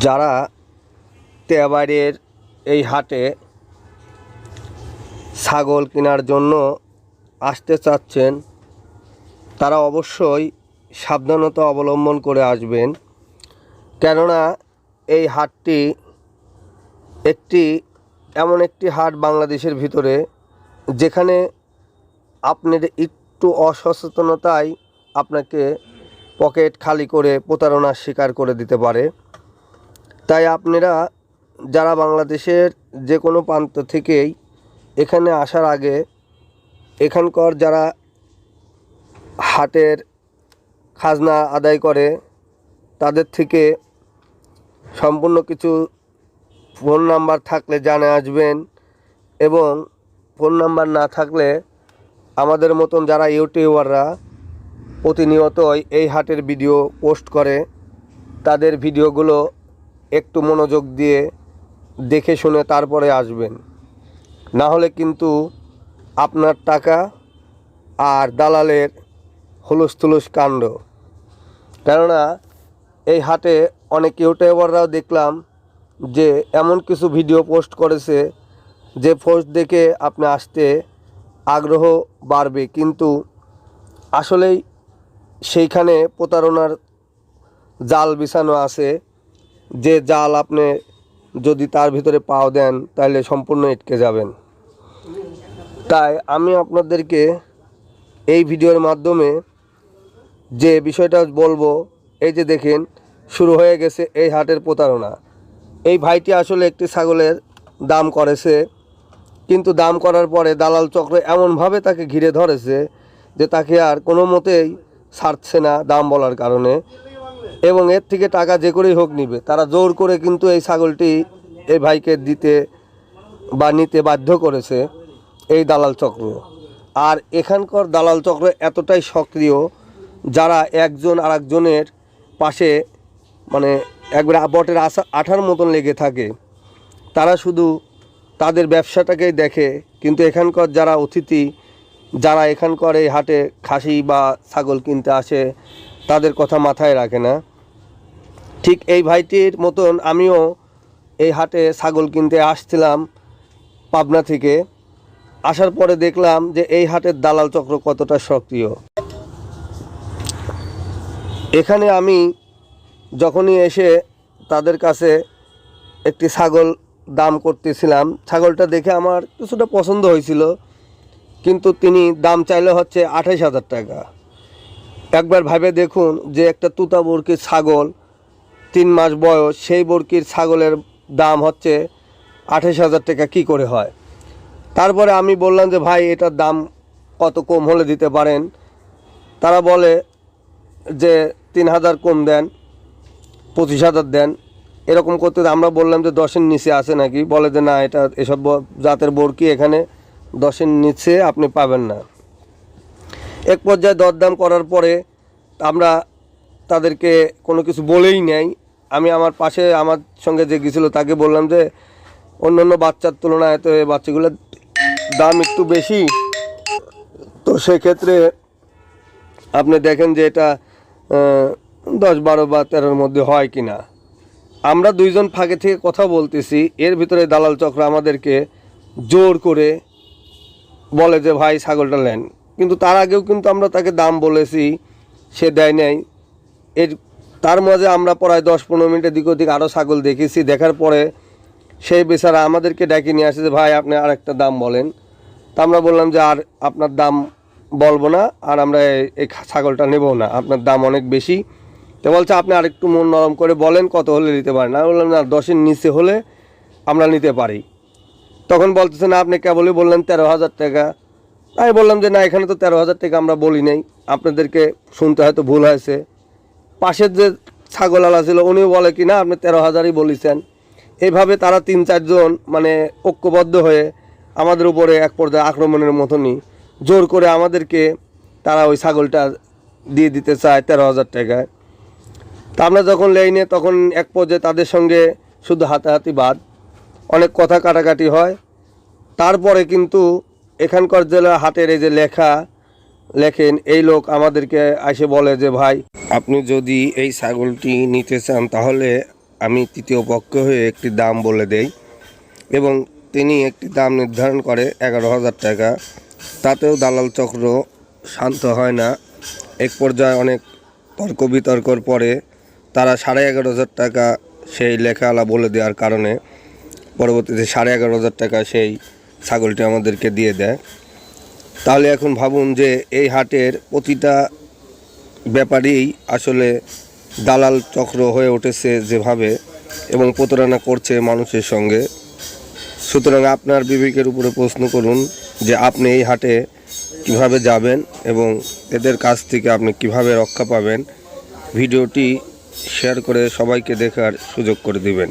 যারা তেবাড়ির এই হাটে ছাগল কেনার জন্য আসতে চাচ্ছেন তারা অবশ্যই সাবধানতা অবলম্বন করে আসবেন। কেননা এই হাটটি একটি, এমন একটি হাট বাংলাদেশের ভিতরে যেখানে আপনার একটু অসচেতনতায় আপনাকে পকেট খালি করে প্রতারণার শিকার করে দিতে পারে। তাই আপনারা যারা বাংলাদেশের যে কোনো প্রান্ত থেকেই এখানে আসার আগে এখানকার যারা হাটের খাজনা আদায় করে, তাদের থেকে সম্পূর্ণ কিছু ফোন নাম্বার থাকলে জানে আসবেন এবং ফোন নাম্বার না থাকলে আমাদের মতন যারা ইউটিউবাররা প্রতিনিয়তই এই হাটের ভিডিও পোস্ট করে, তাদের ভিডিওগুলো একটু মনোযোগ দিয়ে দেখে শুনে তারপরে আসবেন। না হলে কিন্তু আপনার টাকা আর দালালের হুলুস তুলুস কাণ্ড। কেননা, এই হাটে অনেক ইউটিউবাররাও দেখলাম যে এমন কিছু ভিডিও পোস্ট করেছে যে পোস্ট দেখে আপনি আসতে আগ্রহ বাড়বে। কিন্তু আসলেই সেইখানে প্রতারণার জাল বিছানো আছে। যে জাল আপনি যদি তার ভিতরে পাও দেন, তাহলে সম্পূর্ণ এটকে যাবেন। তাই আমি আপনাদেরকে এই ভিডিওর মাধ্যমে যে বিষয়টা বলব, এই যে দেখেন, শুরু হয়ে গেছে এই হাটের প্রতারণা। এই ভাইটি আসলে একটি ছাগলের দাম করেছে, কিন্তু দাম করার পরে দালাল চক্র এমনভাবে তাকে ঘিরে ধরেছে যে তাকে আর কোনো মতেই ছাড়ছে না দাম বলার কারণে। এবং এর থেকে টাকা যে করেই হোক নিবে, তারা জোর করে কিন্তু এই ছাগলটি এই ভাইকে দিতে বা নিতে বাধ্য করেছে এই দালাল চক্র। আর এখানকার দালাল চক্র এতটাই সক্রিয় যারা একজন আরেকজনের পাশে মানে একবারে বটের আশা, আঠার মতন লেগে থাকে, তারা শুধু তাদের ব্যবসাটাকেই দেখে, কিন্তু এখানকার যারা অতিথি, যারা এখানকার এই হাটে খাসি বা ছাগল কিনতে আসে, তাদের কথা মাথায় রাখে না। ঠিক এই ভাইটির মতন আমিও এই হাটে ছাগল কিনতে আসছিলাম পাবনা থেকে। আসার পরে দেখলাম যে এই হাটের দালাল চক্র কতটা সক্রিয়। এখানে আমি যখনই এসে তাদের কাছে একটি ছাগল দাম করতেছিলাম, ছাগলটা দেখে আমার কিছুটা পছন্দ হয়েছিল, কিন্তু তিনি দাম চাইলে হচ্ছে আঠাইশ হাজার টাকা। একবার ভাবে দেখুন যে একটা তুতা বরকির ছাগল, তিন মাস বয়স, সেই বরকির ছাগলের দাম হচ্ছে আঠাইশ হাজার টাকা, কি করে হয়? তারপরে আমি বললাম যে, ভাই, এটার দাম কত কম হলে দিতে পারেন? তারা বলে যে তিন হাজার কম দেন, পঁচিশ হাজার দেন, এরকম করতে আমরা বললাম যে দশের নিচে আছে নাকি? বলে যে না, এটা এসব জাতের বরকি এখানে দশের নিচে আপনি পাবেন না। এক পর্যায়ে দরদাম করার পরে আমরা তাদেরকে কোনো কিছু বলেই নেই। আমি আমার পাশে আমার সঙ্গে যে গেছিল তাকে বললাম যে, অন্য অন্য বাচ্চার তুলনায় তো এই বাচ্চাগুলোর দাম একটু বেশি। তো সেক্ষেত্রে আপনি দেখেন যে এটা দশ বারো বা তেরোর মধ্যে হয় কি না আমরা দুইজন ফাঁকে থেকে কথা বলতেছি, এর ভিতরে দালাল চক্র আমাদেরকে জোর করে বলে যে, ভাই, ছাগলটা নেন। কিন্তু তার আগেও কিন্তু আমরা তাকে দাম বলেছি, সে দেয় নাই। এর, তার মাঝে আমরা প্রায় দশ পনেরো মিনিটের দিক ওদিক আরও ছাগল দেখেছি। দেখার পরে সেই বেচারা আমাদেরকে ডেকে নিয়ে আসে যে, ভাই, আপনি আর একটা দাম বলেন। তা আমরা বললাম যে, আর আপনার দাম বলব না, আর আমরা এই- ছাগলটা নেব না। আপনার দাম অনেক বেশি। তো বলছে, আপনি আরেকটু মন নরম করে বলেন, কত হলে নিতে পারেন? আমি বললাম, না, দশের নিচে হলে আমরা নিতে পারি। তখন বলতেছে, না, আপনি কেবলই বললেন তেরো হাজার টাকা। আমি বললাম যে, না, এখানে তো তেরো হাজার টাকা আমরা বলি নাই। আপনাদেরকে শুনতে হয়তো ভুল হয়েছে। পাশের যে ছাগলওয়ালা ছিল, উনিও বলে কি, না, আপনি তেরো হাজারই বলেছেন। এভাবে তারা তিন চারজন মানে ঐক্যবদ্ধ হয়ে আমাদের উপরে এক পর্যায়ে আক্রমণের মতনই জোর করে আমাদেরকে তারা ওই ছাগলটা দিয়ে দিতে চায় তেরো হাজার টাকায়। তা আমরা যখন লেইনে, তখন এক পর্যায়ে তাদের সঙ্গে শুধু হাতাহাতি বাদ, অনেক কথা কাটাকাটি হয়। তারপরে কিন্তু এখানকার জেলা হাটের এই যে লেখা, লেখেন, এই লোক আমাদেরকে এসে বলে যে, ভাই, আপনি যদি এই ছাগলটি নিতে চান, তাহলে আমি তৃতীয় পক্ষ হয়ে একটি দাম বলে দেই। এবং তিনি একটি দাম নির্ধারণ করে এগারো হাজার টাকা। তাতেও দালাল চক্র শান্ত হয় না। এক পর্যায়ে অনেক তর্ক বিতর্কর পরে তারা সাড়ে এগারো হাজার টাকা সেই লেখাওয়ালা বলে দেওয়ার কারণে পরবর্তীতে সাড়ে এগারো হাজার টাকা সেই ছাগলটি আমাদেরকে দিয়ে দেয়। তাহলে এখন ভাবুন যে এই হাটের প্রতিটা ব্যাপারেই আসলে দালাল চক্র হয়ে উঠেছে যেভাবে এবং প্রতারণা করছে মানুষের সঙ্গে। সুতরাং আপনার বিবেকের উপরে প্রশ্ন করুন যে আপনি এই হাটে কীভাবে যাবেন এবং এদের কাছ থেকে আপনি কীভাবে রক্ষা পাবেন। ভিডিওটি শেয়ার করে সবাইকে দেখার সুযোগ করে দিবেন।